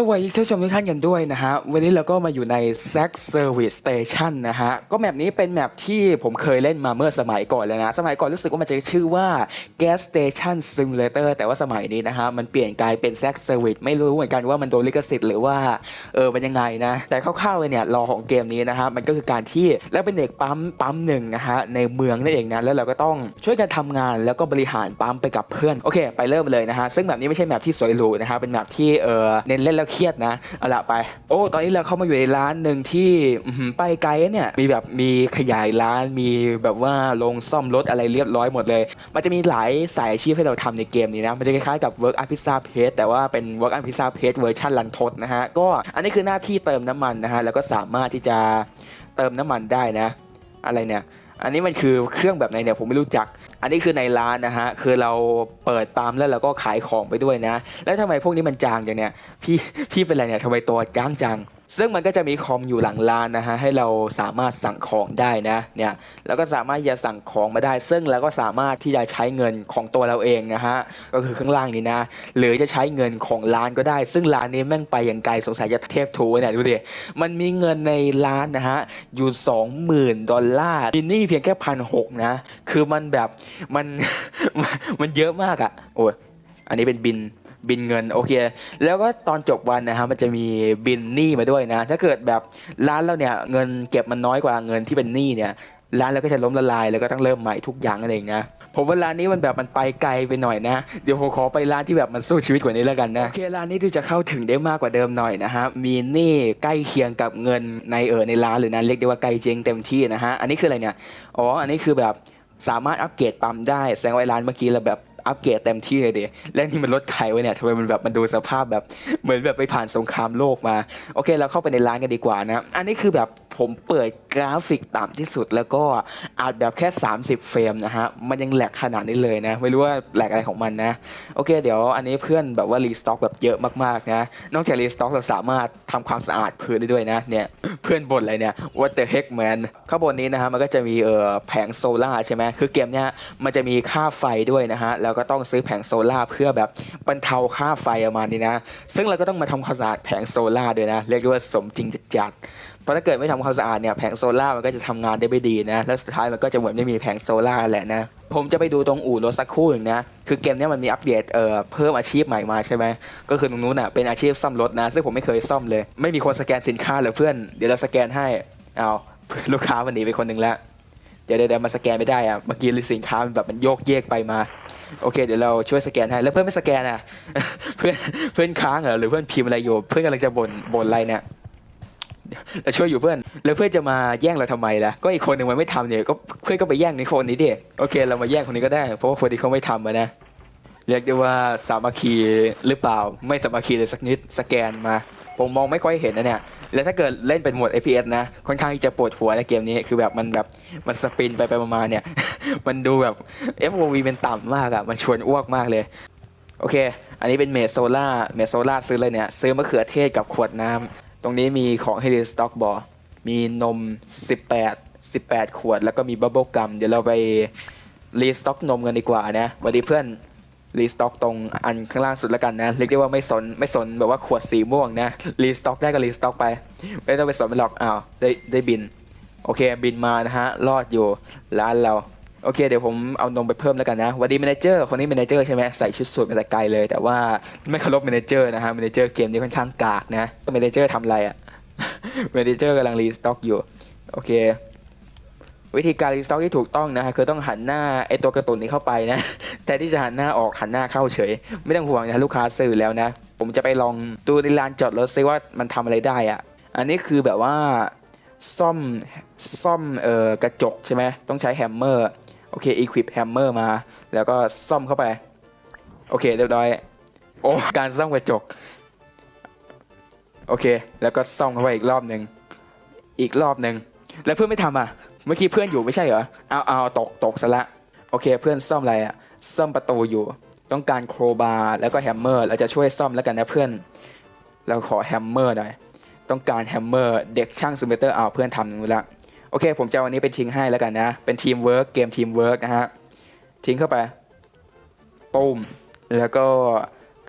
สวัสดีท่านผู้ชมทุกท่านกันด้วยนะฮะ วันนี้เราก็มาอยู่ใน Zack Service Station นะฮะ ก็แมปนี้เป็นแมปที่ผมเคยเล่นมาเมื่อสมัยก่อนแล้วนะ สมัยก่อนรู้สึกว่ามันจะชื่อว่า Gas Station Simulator แต่ว่าสมัยนี้นะฮะ มันเปลี่ยนกลายเป็น Zack Service ไม่รู้เหมือนกันว่ามันโดนลิขสิทธิ์หรือว่า เออเป็นยังไงนะ แต่คร่าวๆเลยเนี่ยรอของเกมนี้นะฮะ มันก็คือการที่เราเป็นเด็กปั๊มปั๊มหนึ่งนะฮะในเมืองนั่นเองนะแล้วเราก็ต้องช่วยกันทำงานแล้วก็บริหารปั๊มไปกับเพื่อนโอเค ไปเริ่มเลยนะฮะซึ่งแบบนี้ไม่ใช่แมปที่สวยหรูนะฮะเป็นแมปที่เออเน้นเล่นแล้วเครียดนะเอาละไป โอ้ตอนนี้เราเข้ามาอยู่ในร้านหนึ่งที่ไปไกลเนี่ยมีแบบมีขยายร้านมีแบบว่าลงซ่อมรถอะไรเรียบร้อยหมดเลย มันจะมีหลายสายอาชีพให้เราทำในเกมนี้นะ มันจะคล้ายๆกับ Work on Pizza Page แต่ว่าเป็น Work on Pizza Page เวอร์ชันลันทดนะฮะ ก็อันนี้คือหน้าที่เติมน้ำมันนะฮะ แล้วก็สามารถที่จะเติมน้ำมันได้นะ อะไรเนี่ย อันนี้มันคือเครื่องแบบไหนเนี่ยผมไม่รู้จัก อันนี้คือในร้านนะฮะคือเราเปิดปั๊มแล้วเราก็ขายของไปด้วยนะ แล้วทำไมพวกนี้มันจางอย่างเนี้ยพี่พี่เป็นไรเนี่ยทำไมตัวจ้างจัง ซึ่งมันก็จะมีคอมอยู่หลังร้านนะฮะให้เราสามารถสั่งของได้นะเนี่ยแล้วก็สามารถจะสั่งของมาได้ ซึ่งเราก็สามารถที่จะใช้เงินของตัวเราเองนะฮะก็คือข้างล่างนี้นะ หรือจะใช้เงินของร้านก็ได้ ซึ่งร้านนี้แม่งไปอย่างไกลสงสัยจะเทพทูเนี่ยดูดิมันมีเงินในร้านนะฮะอยู่ 20,000 ดอลลาร์บินนี่เพียงแค่พันหกนะคือมันแบบมันมันเยอะมากอะโอ้ยอันนี้เป็นบิน บินเงินโอเค แล้วก็ตอนจบวันนะฮะมันจะมีบินหนี้มาด้วยนะ ถ้าเกิดแบบร้านเราเนี่ยเงินเก็บมันน้อยกว่าเงินที่เป็นหนี้เนี่ยร้านเราก็จะล้มละลายแล้วก็ต้องเริ่มใหม่ทุกอย่างนั่นเองนะผมว่าร้านนี้มันแบบมันไปไกลไปหน่อยนะ เดี๋ยวผมขอไปร้านที่แบบมันสู้ชีวิตกว่านี้แล้วกันนะโอเคร้านนี้ที่จะเข้าถึงได้มากกว่าเดิมหน่อยนะฮะมีหนี้ใกล้เคียงกับเงินในเออในร้านหรือนะเรียกได้ว่าใกล้เจงเต็มที่นะฮะอันนี้คืออะไรเนี่ยอ๋ออันนี้คือแบบสามารถอัปเกรดปั๊มได้แสดงว่าไอ้ร้านเมื่อกี้เราแบบ อัปเกรดเต็มที่เลยเดิและนี่มันรถไขไว้เนี่ยทำไมมันแบบมันดูสภาพแบบเหมือนแบบไปผ่านสงครามโลกมา โอเค เราเข้าไปในร้านกันดีกว่านะ อันนี้คือแบบ ผมเปิดกราฟิกต่ำที่สุด แล้วก็อาจแบบแค่ 30 เฟรมนะฮะ มันยังแหลกขนาดนี้เลยนะ ไม่รู้ว่าแหลกอะไรของมันนะ โอเค เดี๋ยวอันนี้เพื่อนแบบว่ารีสต็อกแบบเยอะมากๆนะ นอกจากรีสต็อกเราสามารถทำความสะอาดพื้นได้ด้วยนะ เนี่ย เพื่อนบ่นอะไรเนี่ย what the heck man ข้างบนนี้นะฮะ มันก็จะมีเออแผงโซล่าใช่ไหมคือเกมเนี้ยมันจะมีค่าไฟด้วยนะฮะ แล้วก็ต้องซื้อแผงโซล่าเพื่อแบบบรรเทาค่าไฟประมาณนี้นะ ซึ่งเราก็ต้องมาทำความสะอาดแผงโซล่าด้วยนะ เรียกได้ว่าสมจริงจัดๆ ราะถ้าเกิดไม่ทำความสะอาดเนี่ยแผงโซล่ามันก็จะทำงานได้ไม่ดีนะแล้วสุดท้ายมันก็จะเหมือนไม่มีแผงโซล่าแหละนะผมจะไปดูตรงอู่รถสักครู่หนึ่งนะ คือเกมนี้มันมีอัปเดตเอ่อเพิ่มอาชีพใหม่มาใช่ไหม ก็คือตรงนู้นอะเป็นอาชีพซ่อมรถนะ ซึ่งผมไม่เคยซ่อมเลย ไม่มีคนสแกนสินค้าเลยเพื่อน เดี๋ยวเราสแกนให้ เอาลูกค้ามันหนีไปคนหนึ่งแล้ว เดี๋ยวเดี๋ยวเดี๋ยวมาสแกนไม่ได้อะ เมื่อกี้สินค้ามันแบบมันโยกเยกไปมา โอเค เดี๋ยวเราช่วยสแกนให้ แล้วเพื่อนไม่สแกนอะ เพื่อนเพื่อนค้างเหรอ หรือเพื่อนพิมพ์อะไรอยู่ เพื่อนกำลังจะบ่นบ่นอะไรเนี่ย เราช่วยอยู่เพื่อน แล้วเพื่อนจะมาแย่งเราทำไมล่ะก็อีกคนหนึ่งมันไม่ทำเนี่ยก็เพื่อนก็ไปแย่งในคนนี้ดิโอเค เรามาแย่งคนนี้ก็ได้ เพราะว่าคนที่เขาไม่ทำนะเรียกได้ว่าสามัคคีหรือเปล่า ไม่สามัคคีเลยสักนิดสแกนมา ผมมองไม่ค่อยเห็นนะเนี่ยแล้วถ้าเกิดเล่นเป็นหมด FPS นะ ค่อนข้างที่จะปวดหัวในเกมนี้คือแบบมันแบบมันสปินไปไปมาเนี่ย มันดูแบบ FOV มันต่ำมากอะมันชวนอ้วกมากเลย โอเค อันนี้เป็นเมโซล่าเมโซล่าซื้อเลยเนี่ย ซื้อมะเขือเทศกับขวดน้ำ ตรงนี้มีของให้รีสต็อกบอมีนม 18 18 ขวด แล้วก็มีบับเบิลกัมเดี๋ยวเราไปรีสต็อกนมกันดีกว่านะวัสดีเพื่อนรีสต็อกตรงอันข้างล่างสุดแล้วกันนะเรียกได้ว่าไม่สนไม่สนแบบว่าขวดสีม่วงนะรีสต็อกได้ก็รีสต็อกไป ไม่ต้องไปสนมันหรอกอ้าวได้ได้บิน โอเคบินมานะฮะรอดอยู่ร้านเรา โอเคเดี๋ยวผมเอานมไปเพิ่มแล้วกันนะวัสดีแมเนเจอร์คนนี้แมเนเจอร์ใช่ไหมใส่ชุดสูทมาแต่ไกลเลย แต่ว่าไม่เคารพแมเนเจอร์นะฮะแมเนเจอร์เกมนี้ค่อนข้างกากนะแมเนเจอร์ทำอะไรอะแมเนเจอร์กำลังรีสต็อกอยู่โอเค วิธีการรีสต็อกที่ถูกต้องนะฮะคือต้องหันหน้าไอตัวกระตุนนี้เข้าไปนะแต่ที่จะหันหน้าออกหันหน้าเข้าเฉย ไม่ต้องห่วงนะลูกค้าซื้อแล้วนะ ผมจะไปลองดูในลานจอดรถซิว่ามันทำอะไรได้อะอันนี้คือแบบว่าซ่อมซ่อมเอ่อกระจกใช่ไหมต้องใช้แฮมเมอร์ โอเค equip hammer มา แล้วก็ซ่อมเข้าไป โอเค เรียบร้อย โอ้การซ่อมกระจก โอเค แล้วก็ซ่อมเข้าไปอีกรอบหนึ่ง อีกรอบหนึ่ง แล้วเพื่อนไม่ทำอะ เมื่อกี้เพื่อนอยู่ไม่ใช่เหรอ เอาเอาตกตกซะละ โอเค เพื่อนซ่อมอะไรอะ ซ่อมประตูอยู่ ต้องการโครบาร์แล้วก็แฮมเมอร์ เราจะช่วยซ่อมแล้วกันนะเพื่อน เราขอแฮมเมอร์หน่อย ต้องการแฮมเมอร์ เด็กช่างซูเมเตอร์เอาเพื่อนทำหนูละ โอเค ผมจะวันนี้ไปทิ้งให้แล้วกันนะ เป็นทีมเวิร์กเกมทีมเวิร์กนะฮะ ทิ้งเข้าไปปุ้มแล้วก็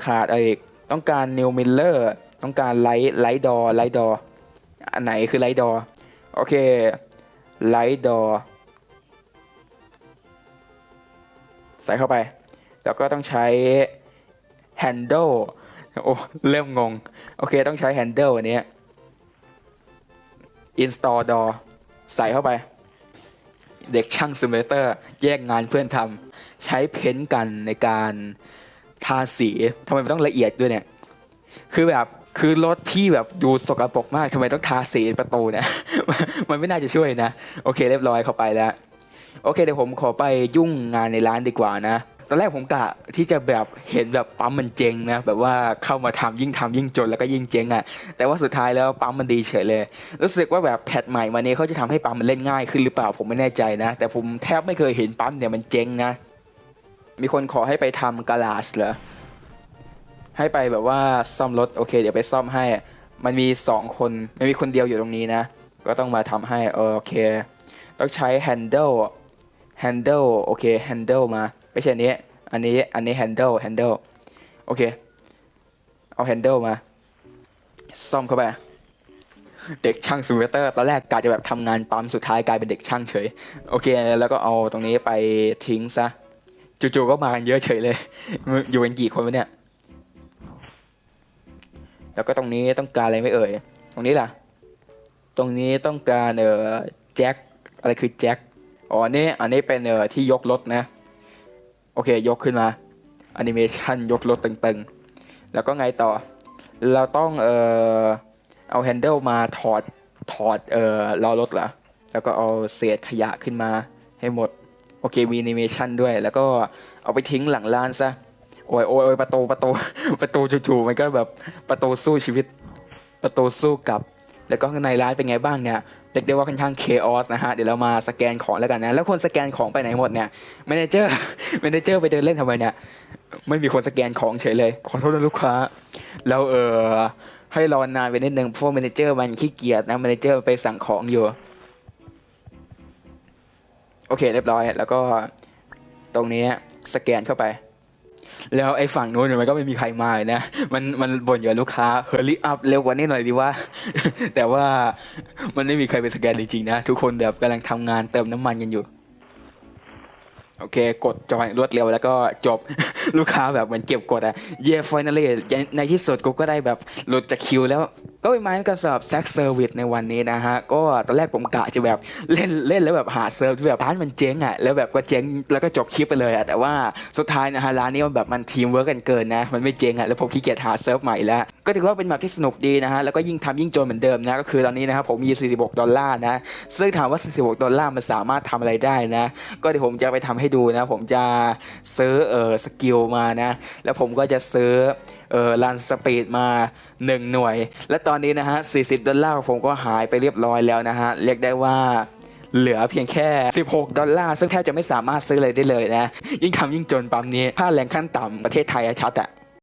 ขาดอะไรอีก ต้องการนิวมิลเลอร์ต้องการไลท์ไลท์ดอไลท์ดออันไหนคือไลท์ดอโอเคไลท์ดอใส่เข้าไป แล้วก็ต้องใช้ handle โอ้เริ่มงง โอเคต้องใช้ handle อันนี้ install door ใส่เข้าไป เด็กช่างซิมูเลเตอร์แยกงานเพื่อนทำใช้เพ้นท์กันในการทาสีทำไมมันต้องละเอียดด้วยเนี่ย คือแบบคือรถพี่แบบดูสกปรกมากทำไมต้องทาสีประตูเนี่ย มันไม่น่าจะช่วยนะ โอเคเรียบร้อยเข้าไปแล้ว โอเคเดี๋ยวผมขอไปยุ่งงานในร้านดีกว่านะ ตอนแรกผมกะที่จะแบบเห็นแบบปั๊มมันเจ๊งนะแบบว่าเข้ามาทำยิ่งทำยิ่งจนแล้วก็ยิ่งเจ๊งอะ่ะแต่ว่าสุดท้ายแล้วปั๊มมันดีเฉยเลย รู้สึกว่าแบบแพทใหม่มานี้เขาจะทำให้ปั๊มมันเล่นง่ายขึ้นหรือเปล่าผมไม่แน่ใจนะ แต่ผมแทบไม่เคยเห็นปั๊มเนี่ยมันเจ๊งนะ มีคนขอให้ไปทำกาลาสเหรอให้ไปแบบว่าซ่อมรถโอเค เดี๋ยวไปซ่อมให้ มันมีสองคนมันมีคนเดียวอยู่ตรงนี้นะ ก็ต้องมาทำให้โอเค ต้องใช้ handle handle โอเค handle มา ไม่ใช่อันนี้ อันนี้ อันนี้ handle handle โอเค เอา handle มา ซ่อมเข้าไป เด็กช่างซิมูเลเตอร์ ตอนแรกกะจะแบบทำงานปั๊ม สุดท้ายกลายเป็นเด็กช่างเฉย โอเค แล้วก็เอาตรงนี้ไปทิ้งซะ จู่ๆก็มากันเยอะเฉยเลย อยู่กันกี่คนวะเนี่ย แล้วก็ตรงนี้ต้องการอะไรไม่เอ่ย ตรงนี้ล่ะ ตรงนี้ต้องการเอ่อแจ็ค อะไรคือแจ็ค อ๋อนนี้อันนี้เป็นเอ่อที่ยกรถนะ อเค ยกขึ้นมาแอนิเมชันยกรถตึงๆ แล้วก็ไงต่อ เราต้องเอ่อเอาแฮนเดิลมาถอดถอดเอ่อล้อรถเหรอแล้วก็เอาเศษขยะขึ้นมาให้หมด โอเคมีแอนิเมชันด้วย แล้วก็เอาไปทิ้งหลังร้านซะโอ้ยโอ้ยประตูประตูประตูจู่ๆมันก็แบบประตูสู้ชีวิต ประตูสู้กับ แล้วก็ข้างในร้านเป็นไงบ้างเนี่ย เรียกได้ว่าค่อนข้างเคออสนะฮะ เดี๋ยวเรามาสแกนของแล้วกันนะ แล้วคนสแกนของไปไหนหมดเนี่ยแมเนเจอร์แมเนเจอร์ไปเดินเล่นทำไมเนี่ย ไม่มีคนสแกนของเฉยเลย ขอโทษนะลูกค้า แล้วเออให้รอนานไปนิดนึงเพราะแมเนเจอร์มันขี้เกียจนะแมเนเจอร์ไปสั่งของอยู่ โอเคเรียบร้อย แล้วก็ตรงนี้สแกนเข้าไป แล้วไอ้ฝั่งนู้นเนี่ยมันก็ไม่มีใครมาเลยนะ มันมันบ่นอยู่ลูกค้าเฮอร์รี่อัพเร็วกว่านี้หน่อยดีว่า แต่ว่ามันไม่มีใครไปสแกนจริงๆนะ ทุกคนแบบกำลังทำงานเติมน้ำมันกันอยู่โอเค กดจอยรวดเร็วแล้วก็จบ ลูกค้าแบบเหมือนเก็บกดอะเย่ฟ i น a ล y ในที่สุดกูก็ได้แบบหลุดจากคิวแล้ว ก็ประมาณกับสำหรับแซกเซอร์วิสในวันนี้นะฮะ ก็ตอนแรกผมกะจะแบบเล่นเล่นแล้วแบบหาเซิร์ฟที่แบบร้านมันเจ๊งอะแล้วแบบก็เจ๊งแล้วก็จบคลิปไปเลยอะแต่ว่าสุดท้ายนะฮะร้านนี้มันแบบมันทีมเวิร์กกันเกินนะมันไม่เจ๊งอะแล้วผมขี้เกียจหาเซิร์ฟใหม่แล้วก็ถือว่าเป็นแบบที่สนุกดีนะฮะแล้วก็ยิ่งทำยิ่งจนเหมือนเดิมนะก็คือตอนนี้นะครับผมมี 46 ดอลลาร์นะซึ่งถามว่า 46 ดอลลาร์มันสามารถทำอะไรได้นะ ก็เดี๋ยวผมจะไปทำให้ดูนะ ผมจะซื้อเออสกิลมานะ แล้วผมก็จะซื้อเออลันสปีดมา 1 หน่วย และตอนนี้นะฮะ 40 ดอลลาร์ผมก็หายไปเรียบร้อยแล้วนะฮะ เรียกได้ว่าเหลือเพียงแค่ 16 ดอลลาร์ ซึ่งแทบจะไม่สามารถซื้ออะไรได้เลยนะ ยิ่งทำยิ่งจนปั๊มนี้ค่าแรงขั้นต่ำประเทศไทยอะชัดอะ